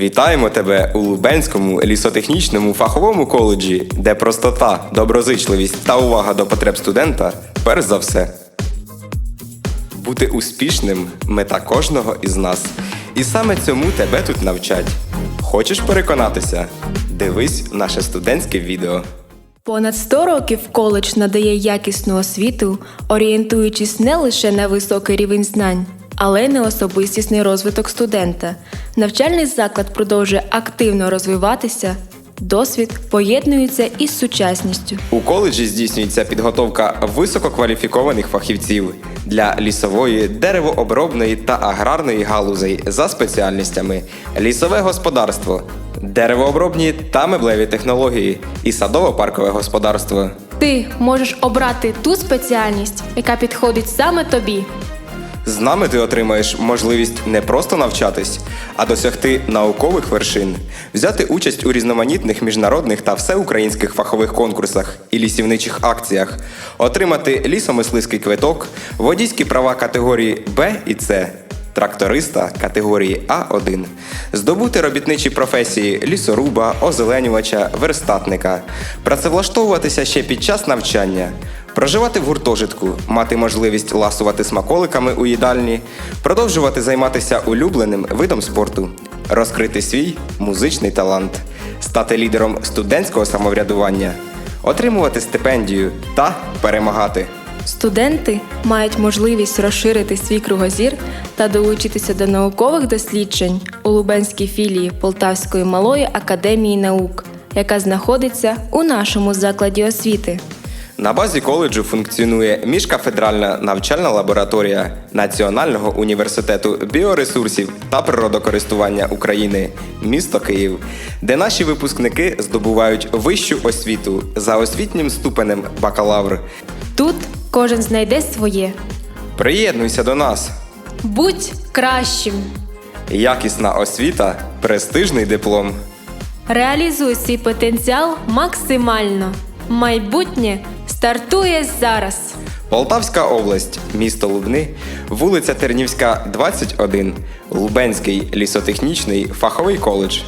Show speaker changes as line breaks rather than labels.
Вітаємо тебе у Лубенському лісотехнічному фаховому коледжі, де простота, доброзичливість та увага до потреб студента перш за все. Бути успішним мета кожного із нас. І саме цьому тебе тут навчать. Хочеш переконатися? Дивись наше студентське відео.
Понад 100 років коледж надає якісну освіту, орієнтуючись не лише на високий рівень знань, але й на особистісний розвиток студента. Навчальний заклад продовжує активно розвиватися, досвід поєднується із сучасністю.
У коледжі здійснюється підготовка висококваліфікованих фахівців для лісової, деревообробної та аграрної галузей за спеціальностями лісове господарство, деревообробні та меблеві технології і садово-паркове господарство.
Ти можеш обрати ту спеціальність, яка підходить саме тобі.
З нами ти отримаєш можливість не просто навчатись, а досягти наукових вершин, взяти участь у різноманітних міжнародних та всеукраїнських фахових конкурсах і лісівничих акціях, отримати лісомисливський квиток, водійські права категорії Б і С, тракториста категорії А1, здобути робітничі професії лісоруба, озеленювача, верстатника, працевлаштовуватися ще під час навчання. Проживати в гуртожитку, мати можливість ласувати смаколиками у їдальні, продовжувати займатися улюбленим видом спорту, розкрити свій музичний талант, стати лідером студентського самоврядування, отримувати стипендію та перемагати.
Студенти мають можливість розширити свій кругозір та долучитися до наукових досліджень у Лубенській філії Полтавської малої академії наук, яка знаходиться у нашому закладі освіти.
На базі коледжу функціонує міжкафедральна навчальна лабораторія Національного університету біоресурсів та природокористування України, місто Київ, де наші випускники здобувають вищу освіту за освітнім ступенем бакалавр.
Тут кожен знайде своє.
Приєднуйся до нас!
Будь кращим!
Якісна освіта, престижний диплом.
Реалізуй свій потенціал максимально. Майбутнє стартує зараз.
Полтавська область, місто Лубни, вулиця Тернівська, 21, Лубенський лісотехнічний фаховий коледж.